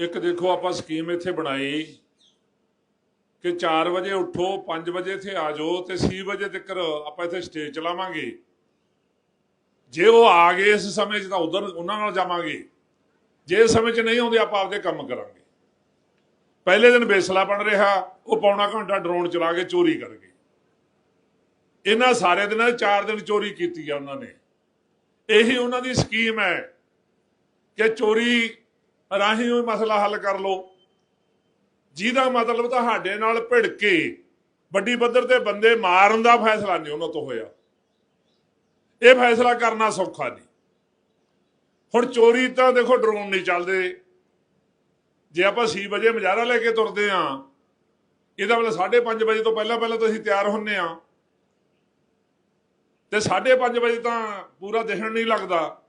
ਇੱਕ ਦੇਖੋ ਆਪਾਂ ਸਕੀਮ ਇੱਥੇ ਬਣਾਈ ਕਿ 4 ਵਜੇ ਉੱਠੋ 5 ਵਜੇ ਇੱਥੇ ਆ ਜਾਓ ਤੇ 6 ਵਜੇ ਤੱਕ ਆਪਾਂ ਇੱਥੇ ਸਟੇਜ ਚਲਾਵਾਂਗੇ। ਜੇ ਉਹ ਆ ਗਏ ਇਸ ਸਮੇਂ 'ਚ ਤਾਂ ਉਧਰ ਉਹਨਾਂ ਨਾਲ ਜਾਵਾਂਗੇ। ਜੇ ਇਸ ਸਮੇਂ 'ਚ ਨਹੀਂ ਆਉਂਦੇ, ਆਪਾਂ ਆਪਦੇ ਕੰਮ ਕਰਾਂਗੇ। ਪਹਿਲੇ ਦਿਨ ਬੇਸਲਾ ਬਣ ਰਿਹਾ, ਉਹ ਪੌਣਾ ਘੰਟਾ ਡਰੋਨ ਚਲਾ ਕੇ ਚੋਰੀ ਕਰ ਗਏ। ਇਹਨਾਂ ਸਾਰੇ ਦਿਨਾਂ 'ਚ 4 ਦਿਨ ਚੋਰੀ ਕੀਤੀ ਆ ਉਹਨਾਂ ਨੇ। ਇਹੀ ਉਹਨਾਂ ਦੀ ਸਕੀਮ ਹੈ ਕਿ ਚੋਰੀ ਰਾਹੀਂ ਉਹ ਮਸਲਾ ਹੱਲ ਕਰ ਲਓ। ਜਿਹਦਾ ਮਤਲਬ ਤੁਹਾਡੇ ਨਾਲ ਭਿੜ ਕੇ ਵੱਡੀ ਪੱਧਰ ਤੇ ਬੰਦੇ ਮਾਰਨ ਦਾ ਫੈਸਲਾ ਨਹੀਂ ਉਹਨਾਂ ਤੋਂ ਹੋਇਆ। ਇਹ ਫੈਸਲਾ ਕਰਨਾ ਸੌਖਾ ਨਹੀਂ। ਹੁਣ ਚੋਰੀ ਤਾਂ ਦੇਖੋ ਡਰੋਨ ਨਹੀਂ ਚੱਲਦੇ। ਜੇ ਆਪਾਂ 6 ਵਜੇ ਮਜਾਰਾ ਲੈ ਕੇ ਤੁਰਦੇ ਆ ਇਹਦਾ ਮਤਲਬ 5:30 ਵਜੇ ਤੋਂ ਪਹਿਲਾਂ ਪਹਿਲਾਂ ਤਾਂ ਅਸੀਂ ਤਿਆਰ ਹੁੰਨੇ ਆ ਤੇ 5:30 ਵਜੇ ਤਾਂ ਪੂਰਾ ਦਿਖਣ ਨਹੀਂ ਲੱਗਦਾ।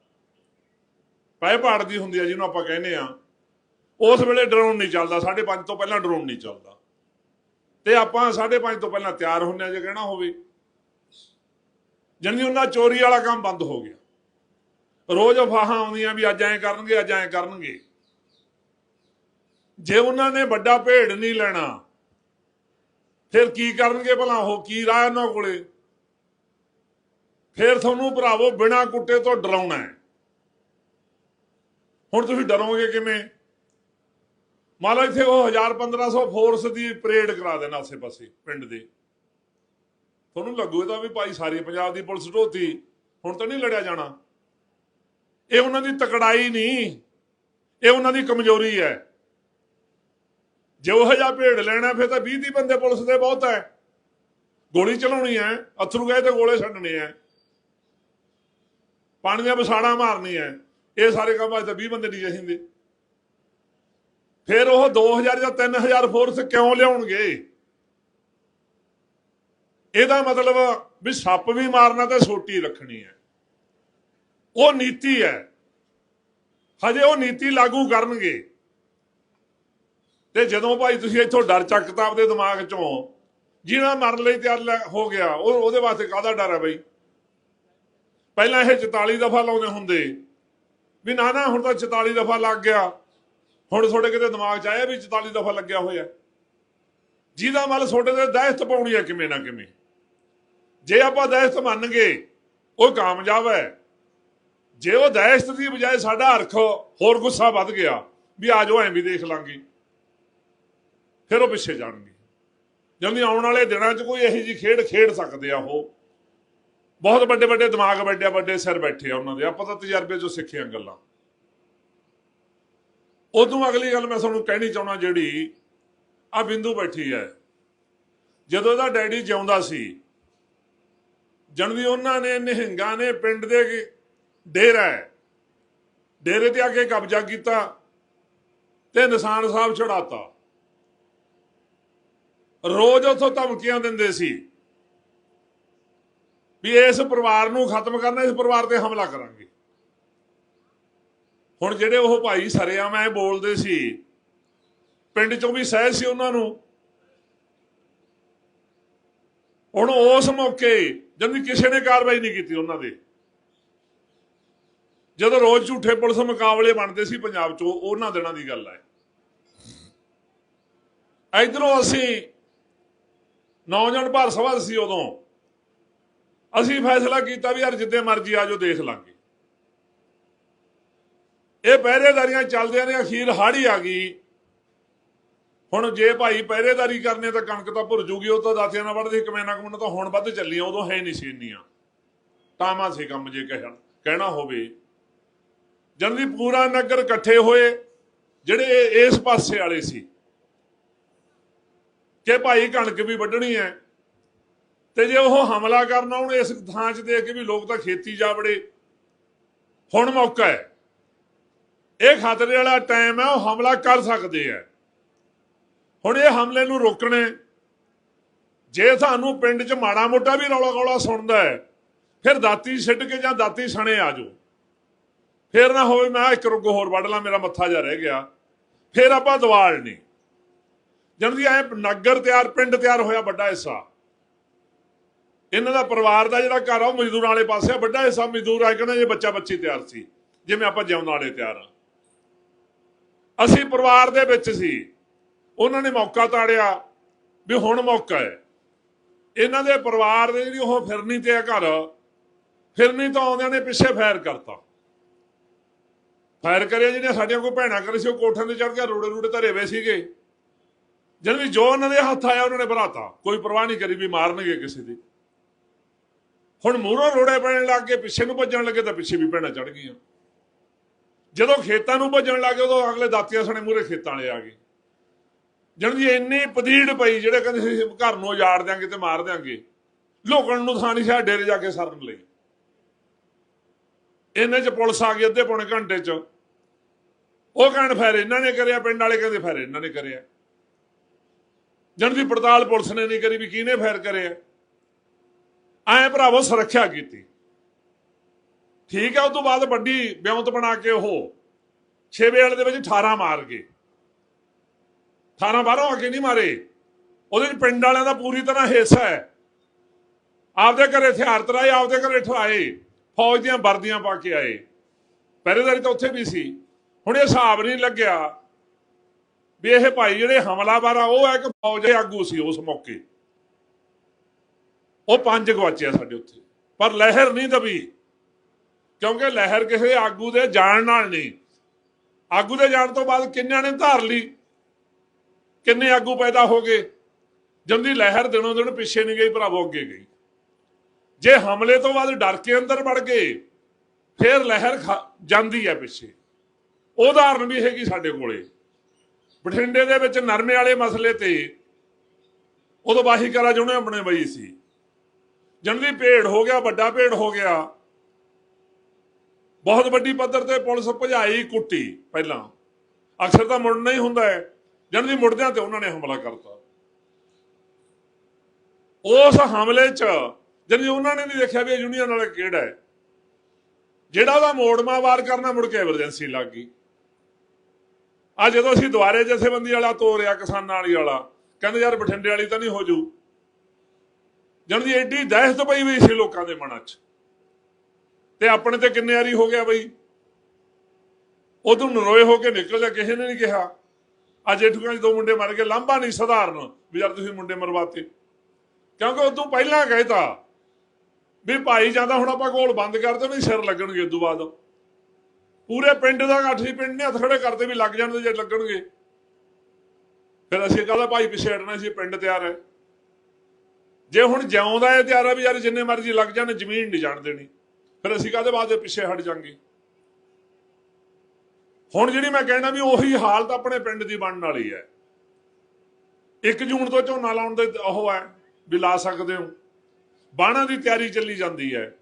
ਪੈ ਪਾੜਦੀ ਹੁੰਦੀ ਆ ਜਿਹਨੂੰ ਆਪਾਂ ਕਹਿੰਦੇ ਆ। ਉਸ ਵੇਲੇ ਡਰੋਨ ਨਹੀਂ ਚੱਲਦਾ 5:30 ਤੋਂ ਪਹਿਲਾਂ ਡਰੋਨ ਨਹੀਂ ਚੱਲਦਾ। ਤੇ ਆਪਾਂ 5:30 ਤੋਂ ਪਹਿਲਾਂ ਤਿਆਰ ਹੁੰਨੇ ਆ ਜੇ ਕਹਿਣਾ ਹੋਵੇ। ਜਣੀ ਉਹਨਾਂ ਚੋਰੀ ਵਾਲਾ ਕੰਮ ਬੰਦ ਹੋ ਗਿਆ। ਰੋਜ਼ ਅਫਵਾਹਾਂ ਆਉਂਦੀਆਂ ਵੀ ਅੱਜ ਐਂ ਕਰਨਗੇ, ਅੱਜ ਐਂ ਕਰਨਗੇ। ਜੇ ਉਹਨਾਂ ਨੇ ਵੱਡਾ ਭੇੜ ਨਹੀਂ ਲੈਣਾ, ਫਿਰ ਕੀ ਕਰਨਗੇ ਭਲਾ ਉਹ? ਕੀ ਰਾਹ ਉਹਨਾਂ ਕੋਲੇ? ਫਿਰ ਤੁਹਾਨੂੰ ਭਰਾਵੋ, ਬਿਨਾ ਕੁੱਟੇ ਤੋਂ ਡਰਾਉਣਾ ਹੈ। ਹੁਣ ਤੁਸੀਂ ਡਰੋਗੇ ਕਿਵੇਂ? ਮੰਨ ਲਓ ਇੱਥੇ ਉਹ 1000 1500 ਫੋਰਸ ਦੀ ਪਰੇਡ ਕਰਾ ਦੇਣ ਆਸੇ ਪਾਸੇ ਪਿੰਡ ਦੇ। ਤੁਹਾਨੂੰ ਲੱਗੂ ਇਹਦਾ ਵੀ ਭਾਈ ਸਾਰੀ ਪੰਜਾਬ ਦੀ ਪੁਲਿਸ ਢੋਤੀ, ਹੁਣ ਤਾਂ ਨਹੀਂ ਲੜਿਆ ਜਾਣਾ। ਇਹ ਉਹਨਾਂ ਦੀ ਤਕੜਾਈ ਨਹੀਂ, ਇਹ ਉਹਨਾਂ ਦੀ ਕਮਜ਼ੋਰੀ ਹੈ। ਜੇ ਉਹ ਜਿਹਾ ਭੇੜ ਲੈਣਾ, ਫਿਰ ਤਾਂ 20 ਦੀ ਬੰਦੇ ਪੁਲਿਸ ਦੇ ਬਹੁਤ ਹੈ। ਗੋਲੀ ਚਲਾਉਣੀ ਹੈ, ਅਥਰੂ ਗਏ ਤੇ ਗੋਲੇ ਛੱਡਣੇ ਹੈ। ਪਾਣੀ ਦੀਆਂ ਵਿਸਾੜਾਂ ਮਾਰਨੀ ਹੈ। ਇਹ ਸਾਰੇ ਕੰਮ ਅੱਜ ਤਾਂ 20 ਬੰਦੇ ਨਹੀਂ ਚਾਹੀਦੇ ਫਿਰ ਉਹ 2000 ਜਾਂ 3000 ਫੋਰਸ ਕਿਉਂ ਲਿਆਉਣਗੇ? ਇਹਦਾ ਮਤਲਬ ਵੀ ਸੱਪ ਵੀ ਮਾਰਨਾ ਤੇ ਸੋਟੀ ਰੱਖਣੀ ਹੈ। ਉਹ ਨੀਤੀ ਹੈ। ਹਜੇ ਉਹ ਨੀਤੀ ਲਾਗੂ ਕਰਨਗੇ। ਤੇ ਜਦੋਂ ਭਾਈ ਤੁਸੀਂ ਇੱਥੋਂ ਡਰ ਚੱਕਤਾ ਆਪਦੇ ਦਿਮਾਗ ਚੋਂ, ਜਿਹਨਾਂ ਮਰਨ ਲਈ ਤਿਆਰ ਹੋ ਗਿਆ, ਉਹ ਉਹਦੇ ਵਾਸਤੇ ਕਾਹਦਾ ਡਰ ਹੈ ਬਈ? ਪਹਿਲਾਂ ਇਹ 44 ਦਫਾ ਲਾਉਂਦੇ ਹੁੰਦੇ। ਵੀ ਨਾ ਨਾ, ਹੁਣ ਤਾਂ 44 ਦਫਾ ਲੱਗ ਗਿਆ। ਹੁਣ ਤੁਹਾਡੇ ਕਿਤੇ ਦਿਮਾਗ 'ਚ ਆਇਆ ਵੀ 44 ਦਫਾ ਲੱਗਿਆ ਹੋਇਆ? ਜਿਹਦਾ ਮਤਲਬ ਤੁਹਾਡੇ ਤੇ ਦਹਿਸ਼ਤ ਪਾਉਣੀ ਹੈ ਕਿਵੇਂ ਨਾ ਕਿਵੇਂ? ਜੇ ਆਪਾਂ ਦਹਿਸ਼ਤ ਮੰਨ ਗਏ ਉਹ ਕਾਮਯਾਬ ਹੈ। ਜੇ ਉਹ ਦਹਿਸ਼ਤ ਦੀ ਬਜਾਏ ਸਾਡਾ ਹਰਖ ਹੋਰ ਗੁੱਸਾ ਵੱਧ ਗਿਆ, ਵੀ ਆ ਜਾਓ, ਐਂ ਵੀ ਦੇਖ ਲਾਂਗੇ। ਫਿਰ ਉਹ ਪਿੱਛੇ ਜਾਣਗੇ। ਜਦੋਂ ਆਉਣ ਵਾਲੇ ਦਿਨਾਂ 'ਚ ਕੋਈ ਇਹੋ ਜੀ ਖੇਡ ਖੇਡ ਸਕਦੇ ਆ ਉਹ। ਬਹੁਤ ਵੱਡੇ ਵੱਡੇ ਦਿਮਾਗ ਵੱਡੇ ਵੱਡੇ ਸਿਰ ਬੈਠੇ ਆ ਉਹਨਾਂ ਦੇ। ਆਪਾਂ ਤਾਂ ਤਜਰਬੇ ਚੋਂ ਸਿੱਖੀਆਂ ਗੱਲਾਂ। ਉਦੋਂ ਅਗਲੀ ਗੱਲ ਮੈਂ ਤੁਹਾਨੂੰ ਕਹਿਣੀ ਚਾਹੁੰਦਾ ਜਿਹੜੀ ਆ ਬਿੰਦੂ ਬੈਠੀ ਹੈ। ਜਦੋਂ ਇਹਦਾ ਡੈਡੀ ਜਿਉਂਦਾ ਸੀ, ਜਨਵੀ ਉਹਨਾਂ ਨੇ ਨਿਹੰਗਾਂ ਨੇ ਪਿੰਡ ਦੇ ਡੇਰਾ ਹੈ, ਡੇਰੇ ਤੇ ਆ ਕੇ ਕਬਜ਼ਾ ਕੀਤਾ ਤੇ ਨਿਸ਼ਾਨ ਸਾਹਿਬ ਚੜਾਤਾ ਰੋਜ਼ ਉਥੋਂ ਧਮਕੀਆਂ ਦਿੰਦੇ ਸੀ। ਵੀ ਇਸ ਪਰਿਵਾਰ ਨੂੰ ਖਤਮ ਕਰਨਾ, ਇਸ ਪਰਿਵਾਰ ਤੇ ਹਮਲਾ ਕਰਾਂਗੇ। ਹੁਣ ਜਿਹੜੇ ਉਹ ਭਾਈ ਸਰਿਆਮ ਐ ਬੋਲਦੇ ਸੀ, ਪਿੰਡ ਚੋਂ ਵੀ ਸਹਿ ਸੀ ਉਹਨਾਂ ਨੂੰ। ਹੁਣ ਉਸ ਮੌਕੇ ਜਦੋਂ ਕਿਸੇ ਨੇ ਕਾਰਵਾਈ ਨਹੀਂ ਕੀਤੀ ਉਹਨਾਂ ਦੇ। ਜਦੋਂ ਰੋਜ਼ ਝੂਠੇ ਪੁਲਿਸ ਮੁਕਾਬਲੇ ਬਣਦੇ ਸੀ ਪੰਜਾਬ 'ਚ, ਉਹਨਾਂ ਦਿਨਾਂ ਦੀ ਗੱਲ ਹੈ। ਇਧਰੋਂ ਅਸੀਂ ਨੌਜਵਾਨ ਭਾਰਤ ਸਭਾ ਸੀ ਉਦੋਂ ਅਸੀਂ ਫੈਸਲਾ ਕੀਤਾ ਵੀ ਯਾਰ ਜਿੱਦੇ ਮਰਜ਼ੀ ਆਜੋ ਦੇਖ ਲਾਂਗੇ। ਇਹ ਪਹਿਰੇਦਾਰੀਆਂ ਚੱਲਦਿਆਂ ਨੇ ਅਖੀਰ ਹਾੜੀ ਆ ਗਈ। ਹੁਣ ਜੇ ਭਾਈ ਪਹਿਰੇਦਾਰੀ ਕਰਨੇ ਤਾਂ ਕਣਕ ਤਾਂ ਭੁਰ ਜੂਗੀ, ਉਹ ਤਾਂ ਦਾਤਿਆਂ ਨਾਲ ਵੜਦੇ ਕਮੈਨਾ ਕਮੈਨਾ ਤਾਂ ਹੁਣ ਵੱਧ ਚੱਲੀਆਂ, ਉਦੋਂ ਹੈ ਨਹੀਂ ਸੀ ਇੰਨੀਆਂ। ਟਾਮਾ ਸੀ ਕੰਮ ਜੇ ਕਹਿਣ, ਕਹਿਣਾ ਹੋਵੇ। ਜਦ ਪੂਰਾ ਨਗਰ ਇਕੱਠੇ ਹੋਏ, ਜਿਹੜੇ ਇਸ ਪਾਸੇ ਵਾਲੇ ਸੀ। ਕਿ ਭਾਈ ਕਣਕ ਵੀ ਵੱਢਣੀ ਹੈ ਤੇ ਜੇ ਉਹ ਹਮਲਾ ਕਰਨ ਆਉਣ, ਇਸ ਥਾਂ 'ਚ ਦੇ ਕੇ ਵੀ ਲੋਕ ਤਾਂ ਖੇਤੀ ਜਾ ਵੜੇ ਹੁਣ ਮੌਕਾ ਹੈ। ਇਹ ਖਤਰੇ ਵਾਲਾ ਟਾਈਮ ਹੈ, ਉਹ ਹਮਲਾ ਕਰ ਸਕਦੇ ਆ ਹੁਣ ਇਹ ਹਮਲੇ ਨੂੰ ਰੋਕਣੇ, ਜੇ ਤੁਹਾਨੂੰ ਪਿੰਡ 'ਚ ਮਾੜਾ ਮੋਟਾ ਵੀ ਰੌਲਾ ਗੌਲਾ ਸੁਣਦਾ ਹੈ, ਫਿਰ ਦਾਤੀ ਛੱਡ ਕੇ ਜਾਂ ਦਾਤੀ ਸਣੇ ਆ ਜਾਓ। ਫਿਰ ਨਾ ਹੋਵੇ ਮੈਂ ਇੱਕ ਰੁੱਗ ਹੋਰ ਵੱਢ ਲਾਂ, ਮੇਰਾ ਮੱਥਾ ਜਾ ਰਹਿ ਗਿਆ। ਫਿਰ ਆਪਾਂ ਦਵਾਲ ਨਹੀਂ। ਜਨਦੀ ਐ ਨਗਰ ਤਿਆਰ, ਪਿੰਡ ਤਿਆਰ ਹੋਇਆ ਵੱਡਾ ਹਿੱਸਾ। ਇਹਨਾਂ ਦਾ ਪਰਿਵਾਰ ਦਾ ਜਿਹੜਾ ਘਰ ਆ, ਉਹ ਮਜ਼ਦੂਰਾਂ ਵਾਲੇ ਪਾਸੇ ਆ। ਵੱਡਾ ਹਿੱਸਾ ਮਜ਼ਦੂਰ ਆ ਕਹਿੰਦਾ ਜੇ ਬੱਚਾ ਬੱਚੀ ਤਿਆਰ ਸੀ, ਜਿਵੇਂ ਆਪਾਂ ਜਿਉਂਦਾ ਵਾਲੇ ਤਿਆਰ ਆ। ਅਸੀਂ ਪਰਿਵਾਰ ਦੇ ਵਿੱਚ ਸੀ। ਉਹਨਾਂ ਨੇ ਮੌਕਾ ਤਾੜਿਆ ਵੀ ਹੁਣ ਮੌਕਾ ਹੈ। ਇਹਨਾਂ ਦੇ ਪਰਿਵਾਰ ਦੇ ਜਿਹੜੀ ਉਹ ਫਿਰਨੀ ਤੇ ਆ ਘਰ, ਫਿਰਨੀ ਤੋਂ ਆਉਂਦਿਆਂ ਨੇ ਪਿੱਛੇ ਫਾਇਰ ਕਰਤਾ। ਫਾਇਰ ਕਰਿਆ ਜਿਹੜੀਆਂ ਸਾਡੀਆਂ ਕੋਲ ਭੈਣਾਂ ਕਰੇ ਸੀ, ਉਹ ਕੋਠਿਆਂ ਤੇ ਚੜ ਕੇ ਰੋੜੇ ਰੋੜੇ ਧਰੇ ਹੋਏ ਸੀਗੇ। ਜਦ ਵੀ ਜੋ ਉਹਨਾਂ ਦੇ ਹੱਥ ਆਇਆ, ਉਹਨਾਂ ਨੇ ਭਰਾਤਾ। ਕੋਈ ਪਰਵਾਹ ਨਹੀਂ ਕਰੀ ਵੀ ਮਾਰਨਗੇ ਕਿਸੇ ਦੀ। ਹੁਣ ਮੂਹਰੋਂ ਰੋੜੇ ਪੈਣ ਲੱਗ ਗਏ, ਪਿੱਛੇ ਨੂੰ ਭੱਜਣ ਲੱਗੇ ਤਾਂ ਪਿੱਛੇ ਵੀ ਭੈਣਾਂ ਚੜ ਗਈਆਂ। ਜਦੋਂ ਖੇਤਾਂ ਨੂੰ ਭੱਜਣ ਲੱਗੇ ਉਦੋਂ ਅਗਲੇ ਦਾਤੀਆਂ ਸਣੇ ਮੂਹਰੇ ਖੇਤਾਂ ਵਾਲੇ ਆ ਗਏ। ਜਣ ਦੀ ਇੰਨੀ ਪਦੀੜ ਪਈ, ਜਿਹੜੇ ਕਹਿੰਦੇ ਸੀ, ਘਰ ਨੂੰ ਉਜਾੜ ਦਿਆਂਗੇ ਤੇ ਮਾਰ ਦਿਆਂਗੇ। ਲੋਕਣ ਨੂੰ ਥਾਂ ਨਹੀਂ ਸੀ ਡੇਰੇ ਜਾ ਕੇ ਸਰਨ ਲਈ। ਇੰਨੇ ਚ ਪੁਲਿਸ ਆ ਗਈ ਅੱਧੇ ਪੌਣੇ ਘੰਟੇ ਚ। ਉਹ ਕਹਿਣ ਫੈਰ ਇਹਨਾਂ ਨੇ ਕਰਿਆ, ਪਿੰਡ ਵਾਲੇ ਕਹਿੰਦੇ ਫੈਰ ਇਹਨਾਂ ਨੇ ਕਰਿਆ। ਜਣ ਦੀ ਪੜਤਾਲ ਪੁਲਿਸ ਨੇ ਨਹੀਂ ਕਰੀ ਵੀ ਕਿਹਨੇ ਫੈਰ ਕਰਿਆ। ਐ ਭਰਾਵੋ, ਸੁਰੱਖਿਆ ਕੀਤੀ। ਠੀਕ ਹੈ ਉਸ ਤੋਂ ਬਾਅਦ ਵੱਡੀ ਬਿਉਂਤ ਬਣਾ ਕੇ ਉਹ 6 ਵਾਲੇ ਦੇ ਵਿੱਚ 18 ਮਾਰ ਗਏ। 18 ਬਾਹਰੋਂ ਆ ਕੇ ਨਹੀਂ ਮਾਰੇ। ਉਹਦੇ ਵਿੱਚ ਪਿੰਡ ਵਾਲਿਆਂ ਦਾ ਪੂਰੀ ਤਰ੍ਹਾਂ ਹਿੱਸਾ ਹੈ। ਆਪਦੇ ਘਰੇ ਹਥਿਆਰ ਤਰਾਏ, ਆਪਦੇ ਘਰੇ ਠਾਏ ਫੌਜ ਦੀਆਂ ਵਰਦੀਆਂ ਪਾ ਕੇ ਆਏ। ਪਹਿਰੇਦਾਰੀ ਤਾਂ ਉੱਥੇ ਵੀ ਸੀ। ਹੁਣ ਇਹ ਹਿਸਾਬ ਨਹੀਂ ਲੱਗਿਆ ਵੀ ਇਹ ਭਾਈ ਜਿਹੜੇ ਹਮਲਾਵਰ ਆ, ਉਹ ਹੈ ਕਿ ਫੌਜ ਦੇ ਆਗੂ ਸੀ ਉਸ ਮੌਕੇ। ਉਹ ਪੰਜ ਗਵਾਚਿਆ ਸਾਡੇ ਉੱਥੇ। ਪਰ ਲਹਿਰ ਨਹੀਂ ਦਬੀ। ਕਿਉਂਕਿ ਲਹਿਰ ਕਿਸੇ ਆਗੂ ਦੇ ਜਾਣ ਨਾਲ ਨਹੀਂ। ਆਗੂ ਦੇ ਜਾਣ ਤੋਂ ਬਾਅਦ ਕਿੰਨਿਆਂ ਨੇ ਧਾਰ ਲਈ? ਕਿੰਨੇ ਆਗੂ ਪੈਦਾ ਹੋ ਗਏ? ਜੰਦੀ ਲਹਿਰ ਦਿਨੋਂ ਦਿਨ ਪਿੱਛੇ ਨਹੀਂ ਗਈ, ਭਰਾਵੋ, ਅੱਗੇ ਗਈ। ਜੇ ਹਮਲੇ ਤੋਂ ਬਾਅਦ ਡਰ ਕੇ ਅੰਦਰ ਵੜ ਗਏ, ਫਿਰ ਲਹਿਰ ਖਾ- ਜਾਂਦੀ ਹੈ ਪਿੱਛੇ। ਉਦਾਹਰਨ ਵੀ ਹੈਗੀ ਸਾਡੇ ਕੋਲੇ। ਬਠਿੰਡੇ ਦੇ ਵਿੱਚ ਨਰਮੇ ਵਾਲੇ ਮਸਲੇ ਤੇ ਉਦੋਂ ਵਾਹੀ ਕਰਾ ਜੁਣੇ ਆਪਣੇ ਬਈ ਸੀ। ਜੰਦੀ ਭੇੜ ਹੋ ਗਿਆ, ਵੱਡਾ ਭੇੜ ਹੋ ਗਿਆ। ਬਹੁਤ ਵੱਡੀ ਪੱਧਰ ਤੇ ਪੁਲਿਸ ਭਜਾਈ ਕੁੱਟੀ ਪਹਿਲਾਂ। ਅਕਸਰ ਤਾਂ ਮੁੜਨਾ ਹੀ ਹੁੰਦਾ ਹੈ। ਜਨਦੀ ਮੁੜਦਿਆਂ ਤੇ ਉਹਨਾਂ ਨੇ ਹਮਲਾ ਕਰਤਾ। ਉਸ ਹਮਲੇ 'ਚ ਜਦ ਉਹਨਾਂ ਨੇ ਨਹੀਂ ਦੇਖਿਆ ਵੀ ਇਹ ਯੂਨੀਅਨ ਵਾਲਾ ਕਿਹੜਾ ਹੈ। ਜਿਹੜਾ ਉਹਦਾ ਮੋੜਮਾ ਵਾਰ ਕਰਨਾ ਮੁੜ ਕੇ ਐਮਰਜੈਂਸੀ ਲੱਗ ਗਈ। ਆ ਜਦੋਂ ਅਸੀਂ ਦੁਆਰੇ ਜਥੇਬੰਦੀ ਵਾਲਾ ਤੋਰਿਆ, ਕਿਸਾਨਾਂ ਵਾਲੀ ਵਾਲਾ, ਕਹਿੰਦੇ ਯਾਰ ਬਠਿੰਡੇ ਵਾਲੀ ਤਾਂ ਨਹੀਂ ਹੋ ਜੂ। ਜਣ ਦੀ ਐਡੀ ਦਹਿਸ਼ਤ ਪਈ ਵੀ ਸੀ ਲੋਕਾਂ ਦੇ ਮਨਾਂ 'ਚ। ਤੇ ਆਪਣੇ ਤੇ ਕਿੰਨੇ ਵਾਰੀ ਹੋ ਗਿਆ ਬਈ। ਉਦੋਂ ਨਰੋਏ ਹੋ ਕੇ ਨਿਕਲ ਜਾ ਕਿਸੇ ਨੇ ਨਹੀਂ ਕਿਹਾ। ਅੱਜ ਠੁਕਾਂ 'ਚ ਦੋ ਮੁੰਡੇ ਮਰ ਗਏ, ਲਾਂਭਾ ਨਹੀਂ ਸਧਾਰਨ ਵੀ ਯਾਰ ਤੁਸੀਂ ਮੁੰਡੇ ਮਰਵਾਤੇ। ਕਿਉਂਕਿ ਉਦੋਂ ਪਹਿਲਾਂ ਕਹਿਤਾ ਵੀ ਭਾਈ ਜਾਂਦਾ ਹੁਣ ਆਪਾਂ ਗੋਲ ਬੰਦ ਕਰਦੇ ਵੀ ਸਿਰ ਲੱਗਣਗੇ ਉਦੋਂ ਬਾਅਦ। ਪੂਰੇ ਪਿੰਡ ਦਾ ਇਕੱਠੀ ਪਿੰਡ ਨੇ ਹੱਥ ਖੜੇ ਕਰਦੇ ਵੀ ਲੱਗ ਜਾਣਗੇ ਜੇ ਲੱਗਣਗੇ। ਫਿਰ ਅਸੀਂ ਕਹਦਾ ਭਾਈ ਪਿੱਛੇ ਹਟਣਾ ਸੀ, ਪਿੰਡ ਤਿਆਰ ਹੈ। ਜੇ ਹੁਣ ਜਿਉਂਦਾ ਇਹ ਤਿਆਰ ਹੈ ਵੀ ਯਾਰ ਜਿੰਨੇ ਮਰਜ਼ੀ ਲੱਗ ਜਾਣ, ਜ਼ਮੀਨ ਨਹੀਂ ਜਾਣ ਦੇਣੀ। ਫਿਰ ਅਸੀਂ ਕਾਹਦੇ ਬਾਅਦ ਪਿੱਛੇ ਹਟ ਜਾਾਂਗੇ? ਹੁਣ ਜਿਹੜੀ ਮੈਂ ਕਹਿਣਾ ਵੀ ਉਹੀ ਹਾਲਤ ਆਪਣੇ ਪਿੰਡ ਦੀ ਬਣਨ ਵਾਲੀ ਹੈ। 1 ਜੂਨ ਤੋਂ ਝੋਨਾ ਲਾਉਣ ਦੇ ਉਹ ਹੈ, ਵੀ ਲਾ ਸਕਦੇ ਹੋ। ਬਾਣਾ ਦੀ ਤਿਆਰੀ ਚੱਲੀ ਜਾਂਦੀ ਹੈ।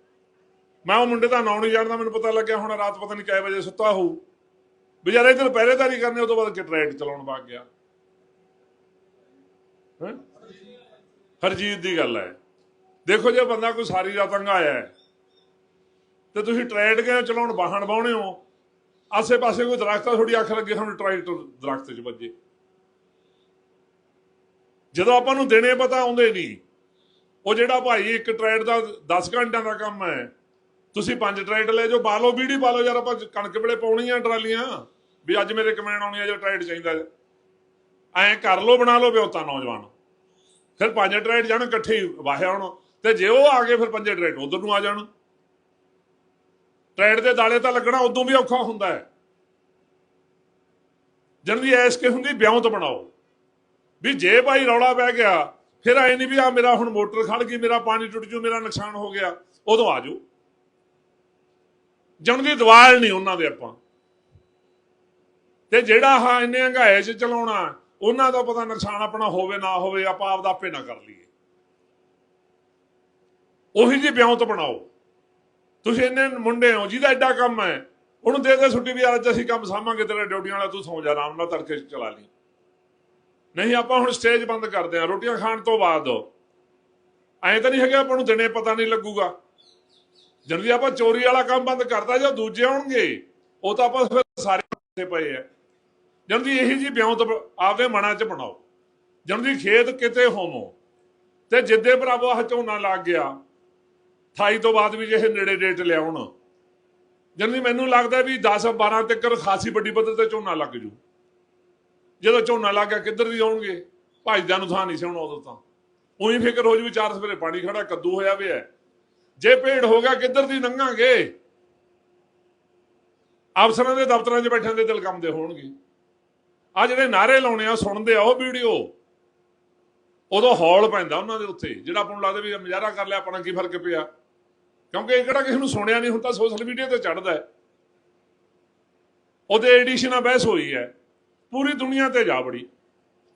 ਮੈਂ ਉਹ ਮੁੰਡੇ ਦਾ ਨਾਂ ਨਹੀਂ ਜਾਣਦਾ, ਮੈਨੂੰ ਪਤਾ ਲੱਗਿਆ ਹੁਣ ਰਾਤ ਪਤਾ ਨਹੀਂ ਕਿੰਨੇ ਵਜੇ ਸੁੱਤਾ ਹੋਊ। ਵਿਚਾਰੇ ਇਧਰ ਪਹਿਰੇਦਾਰੀ ਕਰਨੇ, ਉਹ ਤੋਂ ਬਾਅਦ ਕਿ ਟਰੈਕ ਚਲਾਉਣ ਵਗ ਗਿਆ। ਹੈਂ? ਹਰਜੀਤ ਦੀ ਗੱਲ ਹੈ। ਦੇਖੋ ਜੇ ਬੰਦਾ ਕੋਈ ਸਾਰੀ ਰਾਤ ਅੰਗਾਇਆ ਹੈ, ਤੇ ਤੁਸੀਂ ਟਰੈਡ ਗਏ ਚਲਾਉਣ ਵਾਹਣ ਬਾਉਣੇ ਹੋ? ਆਸੇ-ਪਾਸੇ ਕੋਈ ਦਰਖਤ ਆ, ਤੁਹਾਡੀ ਅੱਖ ਲੱਗੇ ਤੁਹਾਨੂੰ ਟਰੈਕਟਰ, ਦਰਖਤ 'ਚ ਵੱਜੇ। ਜਦੋਂ ਆਪਾਂ ਨੂੰ ਦੇਣੇ ਪਤਾ ਆਉਂਦੇ ਨਹੀਂ ਉਹ ਜਿਹੜਾ ਭਾਈ ਇੱਕ ਟਰੈਡ ਦਾ 10 ਘੰਟਿਆਂ ਦਾ ਕੰਮ ਹੈ, ਤੁਸੀਂ ਪੰਜ ਟਰੈਡ ਲੈ ਜਾਓ, ਬਾਲੋ, ਬੀੜੀ ਬਾਲੋ, ਯਾਰ ਆਪਾਂ ਕਣਕ ਵੇਲੇ ਪਾਉਣੀਆਂ ਟਰਾਲੀਆਂ, ਵੀ ਅੱਜ ਮੇਰੇ ਕਮੈਨ ਆਉਣੀ ਆ ਜਾਂ ਟਰੈਡ ਚਾਹੀਦਾ ਐਂ ਕਰ ਲੋ ਬਣਾ ਲੋ ਬਿਉਤਾ ਨੌਜਵਾਨ। ਫਿਰ ਪੰਜ ਟਰੈਡ ਜਾਣ, ਇਕੱਠੇ ਹੀ ਵਾਹਿਆ ਹੁਣ। ਤੇ ਜੇ ਉਹ ਆ ਗਏ, ਫਿਰ ਪੰਜੇ ਟਰੈਡ ਉਧਰ ਨੂੰ ਆ ਜਾਣ। ਟਰੈਡ ਦੇ ਦਾਲੇ ਤਾਂ ਲੱਗਣਾ ਉਦੋਂ ਵੀ ਔਖਾ ਹੁੰਦਾ ਹੈ। ਜਨਦੀ ਐਸ ਕੇ ਹੁੰਦੀ ਵਿਉਂਤ ਬਣਾਓ। ਵੀ ਜੇ ਭਾਈ ਰੌਲਾ ਪੈ ਗਿਆ, ਫਿਰ ਆਏ ਨਹੀਂ ਵੀ ਆ ਮੇਰਾ ਹੁਣ ਮੋਟਰ ਖੜ ਗਈ, ਮੇਰਾ ਪਾਣੀ ਟੁੱਟ ਜੂ, ਮੇਰਾ ਨੁਕਸਾਨ ਹੋ ਗਿਆ, ਉਦੋਂ ਆ ਜਾਓ। ਜਨਦੀ ਦਵਾਲ ਨਹੀਂ ਉਹਨਾਂ ਦੇ ਆਪਾਂ। ਤੇ ਜਿਹੜਾ ਹਾਂ ਇੰਨੇ ਹੰਗਾਏ 'ਚ ਚਲਾਉਣਾ ਉਹਨਾਂ ਦਾ ਪਤਾ ਨੁਕਸਾਨ ਆਪਣਾ ਹੋਵੇ ਨਾ ਹੋਵੇ, ਆਪਾਂ ਆਪਦਾ ਆਪੇ ਨਾ ਕਰ ਲਈਏ। ਉਹੀ ਜੀ ਵਿਉਂਤ ਬਣਾਓ। ਤੁਸੀਂ ਇੰਨੇ ਮੁੰਡੇ ਹੋ, ਜਿਹਦਾ ਐਡਾ ਕੰਮ ਹੈ, ਉਹਨੂੰ ਦੇ ਦੇ ਛੁੱਟੀ ਵੀ ਅੱਜ ਅਸੀਂ ਕੰਮ ਸਾਂਭਾਂਗੇ ਤੇਰੇ ਡਿਊਟੀਆਂ ਵਾਲਾ, ਤੂੰ ਸੌਂ ਜਾ ਆਰਾਮ ਨਾਲ, ਤੜਕੇ ਚਲਾ ਲਈ। ਨਹੀਂ, ਆਪਾਂ ਹੁਣ ਸਟੇਜ ਬੰਦ ਕਰਦੇ ਆ ਰੋਟੀਆਂ ਖਾਣ ਤੋਂ ਬਾਅਦ। ਐਂ ਤਾਂ ਨਹੀਂ ਹੈਗਾ ਆਪਾਂ ਨੂੰ ਦਿਨੇ ਪਤਾ ਨਹੀਂ ਲੱਗੂਗਾ। ਜਲਦੀ ਆਪਾਂ ਚੋਰੀ ਵਾਲਾ ਕੰਮ ਬੰਦ ਕਰਦਾ ਜਾਂ ਦੂਜੇ ਆਉਣਗੇ, ਉਹ ਤਾਂ ਆਪਾਂ ਫਿਰ ਸਾਰੇ ਪਏ ਆ। ਜਲਦੀ ਇਹੀ ਜੀ ਬਿਉਂਤ ਆਪਦੇ ਮਨਾਂ 'ਚ ਬਣਾਓ। ਜਲਦੀ ਖੇਤ ਕਿਤੇ ਹੋਮੋ ਤੇ ਜਿੱਦੇ ਭਰਾਵੋ ਆਹ ਝੋਨਾ ਲੱਗ ਗਿਆ 28 ਤੋਂ ਬਾਅਦ ਵੀ ਜੇ ਨੇੜੇ ਡੇਟ ਲਿਆਉਣ। ਜਲਦੀ ਮੈਨੂੰ ਲੱਗਦਾ ਵੀ 10 12 ਤੱਕ ਖਾਸੀ ਵੱਡੀ ਪੱਧਰ ਤੇ ਝੋਨਾ ਲੱਗ ਜੂ। ਜਦੋਂ ਝੋਨਾ ਲੱਗ ਗਿਆ, ਕਿੱਧਰ ਦੀ ਆਉਣਗੇ? ਭਾਜਦਿਆਂ ਨੂੰ ਥਾਂ ਨਹੀਂ ਸੀ ਉਦੋਂ ਤਾਂ। ਉਹੀ ਫਿਕਰ ਹੋ ਜੂ ਵੀ ਚਾਰ ਸਵੇਰੇ ਪਾਣੀ ਖੜਾ, ਕੱਦੂ ਹੋਇਆ ਪਿਆ। ਹੈ। ਜੇ ਭੇੜ ਹੋ ਗਿਆ, ਕਿੱਧਰ ਦੀ ਲੰਘਾਂਗੇ ਅਫਸਰਾਂ ਦੇ ਦਫ਼ਤਰਾਂ 'ਚ ਬੈਠਿਆਂ ਦੇ ਦਿਲ ਕੰਮਦੇ ਹੋਣਗੇ। ਆ ਜਿਹੜੇ ਨਾਰੇ ਲਾਉਣੇ ਆ, ਸੁਣਦੇ ਆ ਉਹ ਵੀਡੀਓ। ਉਦੋਂ ਹੌਲ ਪੈਂਦਾ ਉਹਨਾਂ ਦੇ ਉੱਤੇ, ਜਿਹੜਾ ਆਪਾਂ ਨੂੰ ਲੱਗਦਾ ਵੀ ਮਜ਼ਾਰਾ ਕਰ ਲਿਆ ਆਪਣਾ ਕੀ ਫ਼ਰਕ ਪਿਆ। ਕਿਉਂਕਿ ਇਹ ਕਿਹੜਾ ਕਿਸੇ ਨੂੰ ਸੁਣਿਆ ਨਹੀਂ, ਹੁਣ ਤਾਂ ਸੋਸ਼ਲ ਮੀਡੀਆ ਤੇ ਚੜਦਾ ਹੈ। ਉਹਦੇ ਐਡੀਸ਼ਨ ਆ, ਬਹਿਸ ਹੋਈ ਹੈ। ਪੂਰੀ ਦੁਨੀਆ ਤੇ ਜਾ ਬੜੀ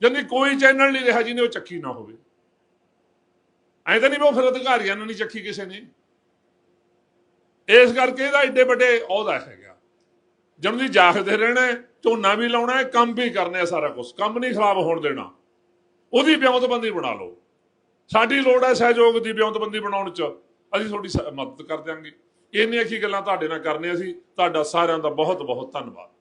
ਜਦ ਕੋਈ ਚੈਨਲ ਨਹੀਂ ਰਿਹਾ ਜਿਹਨੇ ਉਹ ਚੱਕੀ ਨਾ ਹੋਵੇ। ਐਂ ਤਾਂ ਨਹੀਂ ਵੀ ਉਹ ਫਿਰ ਅਧਿਕਾਰੀਆਂ ਨੂੰ ਨਹੀਂ ਚੱਕੀ ਕਿਸੇ ਨੇ। ਇਸ ਕਰਕੇ ਇਹਦਾ ਏਡੇ ਵੱਡੇ ਅਹੁਦਾ ਹੈਗਾ। ਜਦ ਦੀ ਜਾਗਦੇ ਰਹਿਣਾ ਝੋਨਾ ਵੀ ਲਾਉਣਾ ਹੈ, ਕੰਮ ਵੀ ਕਰਨਾ ਹੈ ਸਾਰਾ ਕੁਝ ਕੰਮ ਨਹੀਂ ਖਰਾਬ ਹੋਣ ਦੇਣਾ। ਉਹਦੀ ਵਿਉਂਤਬੰਦੀ ਬਣਾ ਲਓ। ਸਾਡੀ ਲੋੜ ਹੈ ਸਹਿਯੋਗ ਦੀ ਵਿਉਂਤਬੰਦੀ ਬਣਾਉਣ ਚ। ਅਸੀਂ ਤੁਹਾਡੀ ਸ- ਮਦਦ ਕਰ ਦਿਆਂਗੇ। ਇੰਨੀਆਂ ਕੀ ਗੱਲਾਂ ਤੁਹਾਡੇ ਨਾਲ ਕਰਨੀਆਂ ਅਸੀਂ ਤੁਹਾਡਾ ਸਾਰਿਆਂ ਦਾ ਬਹੁਤ ਬਹੁਤ ਧੰਨਵਾਦ।